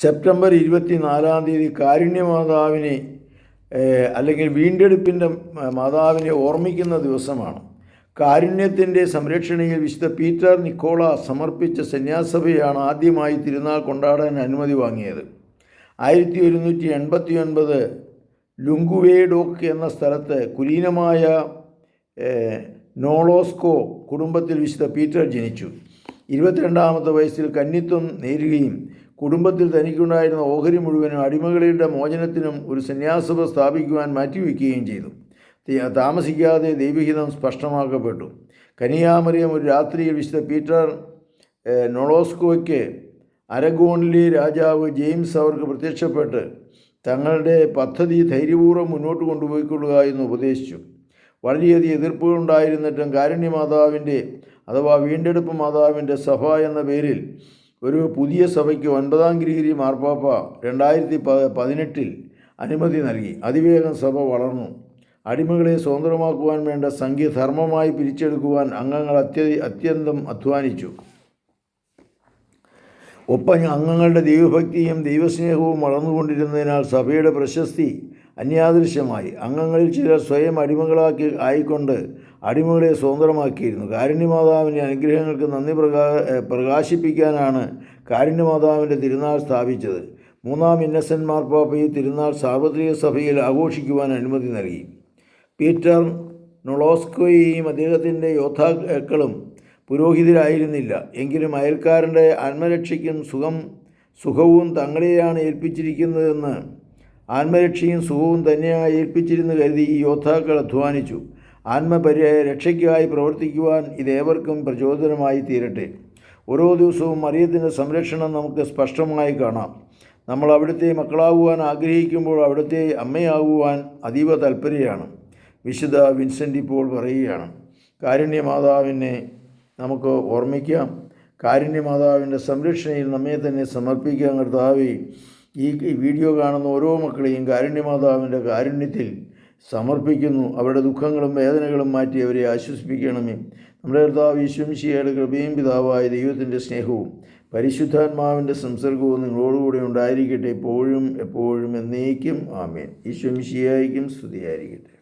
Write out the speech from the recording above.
September ഇരുപത്തി നാലാം തീയതി കാരുണ്യമാതാവിനെ അല്ലെങ്കിൽ വീണ്ടെടുപ്പിന്റെ മാതാവിനെ ഓർമ്മിക്കുന്ന ദിവസമാണ്. കാരുണ്യത്തിന്റെ സംരക്ഷണയിൽ വിശുദ്ധ പീറ്റർ നിക്കോള സമർപ്പിച്ച സന്യാസഭയാണ് ആദ്യമായി തിരുനാൾ കൊണ്ടാടാൻ അനുമതി വാങ്ങിയത്. ആയിരത്തി ഒരുന്നൂറ്റി എൺപത്തി ഒൻപത് ലുങ്കുവേഡോക്ക് എന്ന സ്ഥലത്ത് കുലീനമായ നോളോസ്കോ കുടുംബത്തിൽ വിശുദ്ധ പീറ്റർ ജനിച്ചു. ഇരുപത്തിരണ്ടാമത്തെ വയസ്സിൽ കന്നിത്വം നേരുകയും കുടുംബത്തിൽ തനിക്കുണ്ടായിരുന്ന ഓഹരി മുഴുവനും അടിമകളുടെ മോചനത്തിനും ഒരു സന്യാസഭ സ്ഥാപിക്കുവാൻ മാറ്റിവെക്കുകയും ചെയ്തു. താമസിക്കാതെ ദൈവഹിതം സ്പഷ്ടമാക്കപ്പെട്ടു. കനിയാമറിയം ഒരു രാത്രിയിൽ വിശുദ്ധ പീറ്റർ നൊളോസ്കോയ്ക്ക് അരഗോണിലെ രാജാവ് ജെയിംസ് അവർക്ക് പ്രത്യക്ഷപ്പെട്ട് തങ്ങളുടെ പദ്ധതി ധൈര്യപൂർവം മുന്നോട്ട് കൊണ്ടുപോയിക്കൊള്ളുക എന്ന് ഉപദേശിച്ചു. വളരെയധികം എതിർപ്പുകളുണ്ടായിരുന്നിട്ടും കാരുണ്യമാതാവിന്റെ അഥവാ വീണ്ടെടുപ്പ് മാതാവിന്റെ സഭ എന്ന പേരിൽ ഒരു പുതിയ സഭയ്ക്ക് ഒൻപതാം ഗിരിഗിരി മാർപ്പാപ്പ രണ്ടായിരത്തി പതിനെട്ടിൽ അനുമതി നൽകി. അതിവേഗം സഭ വളർന്നു. അടിമകളെ സ്വതന്ത്രമാക്കുവാൻ വേണ്ട സംഖ്യ ധർമ്മമായി പിരിച്ചെടുക്കുവാൻ അംഗങ്ങൾ അത്യ അത്യന്തം അധ്വാനിച്ചു. ഒപ്പം അംഗങ്ങളുടെ ദൈവഭക്തിയും ദൈവസ്നേഹവും വളർന്നുകൊണ്ടിരുന്നതിനാൽ സഭയുടെ പ്രശസ്തി അന്യാദൃശ്യമായി. അംഗങ്ങളിൽ ചിലർ സ്വയം അടിമകളാക്കി ആയിക്കൊണ്ട് അടിമകളെ സ്വതന്ത്രമാക്കിയിരുന്നു. കാരുണ്യമാതാവിന്റെ അനുഗ്രഹങ്ങൾക്ക് നന്ദി പ്രകാ പ്രകാശിപ്പിക്കാനാണ് കാരുണ്യമാതാവിന്റെ തിരുനാൾ സ്ഥാപിച്ചത്. മൂന്നാം ഇന്നസെന്റ് മാർപ്പാപ്പ ഈ തിരുനാൾ സാർവത്രിക സഭയിൽ ആഘോഷിക്കുവാൻ അനുമതി നൽകി. പീറ്റർ നൊളോസ്കോയും അദ്ദേഹത്തിന്റെ യോദ്ധാക്കളും പുരോഹിതരായിരുന്നില്ല. എങ്കിലും അയൽക്കാരന്റെ ആത്മരക്ഷയ്ക്കും സുഖം സുഖവും തങ്ങളെയാണ് ഏൽപ്പിച്ചിരിക്കുന്നതെന്ന് ആത്മരക്ഷയും സുഖവും തന്നെയായി ഏൽപ്പിച്ചിരുന്നു കരുതി ഈ യോദ്ധാക്കൾ അധ്വാനിച്ചു. ആത്മപര്യായ രക്ഷയ്ക്കായി പ്രവർത്തിക്കുവാൻ ഇതേവർക്കും പ്രചോദനമായി തീരട്ടെ. ഓരോ ദിവസവും മറിയത്തിന്റെ സംരക്ഷണം നമുക്ക് സ്പഷ്ടമായി കാണാം. നമ്മൾ അവിടുത്തെ മക്കളാകുവാൻ ആഗ്രഹിക്കുമ്പോൾ അവിടുത്തെ അമ്മയാകുവാൻ അതീവ താല്പര്യമാണ് വിശുദ്ധ വിൻസെന്റ് ഇപ്പോൾ പറയുകയാണ് കാരുണ്യമാതാവിനെ നമുക്ക് ഓർമ്മിക്കാം. കാരുണ്യമാതാവിന്റെ സംരക്ഷണയിൽ നമ്മെ തന്നെ സമർപ്പിക്കാൻ കർത്താവേ. ഈ വീഡിയോ കാണുന്ന ഓരോ മക്കളെയും കാരുണ്യമാതാവിന്റെ കാരുണ്യത്തിൽ സമർപ്പിക്കുന്നു. അവരുടെ ദുഃഖങ്ങളും വേദനകളും മാറ്റി അവരെ ആശ്വസിപ്പിക്കണമേ. നമ്മുടെ കർത്താവ് ഈശ്വംശിയുടെ കൃപയും പിതാവായ ദൈവത്തിന്റെ സ്നേഹവും പരിശുദ്ധാത്മാവിന്റെ സംസർഗവും നിങ്ങളോടുകൂടെ ഉണ്ടായിരിക്കട്ടെ. എപ്പോഴും എപ്പോഴും എന്നേക്കും. ആമേൻ. ഈശ്വംശിയായിരിക്കും സ്തുതിയായിരിക്കട്ടെ.